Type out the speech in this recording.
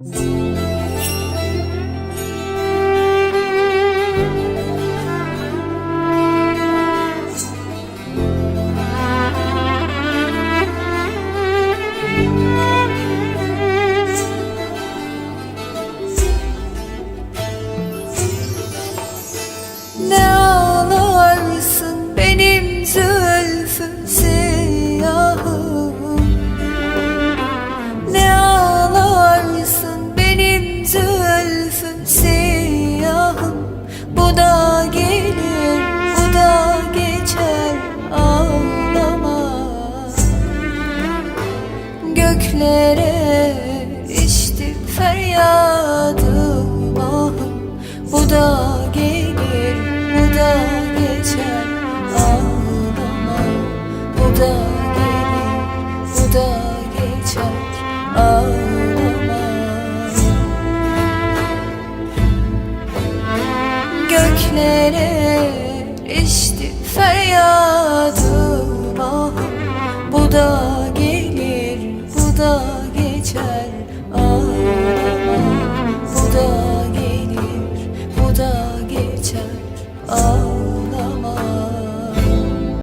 Música Göklere içti feryadım ahım Bu da gelir bu da geçer. Ağlama Bu da gelir bu da geçer. Ağlama. Göklere içti feryadım ahım Bu da da geçer.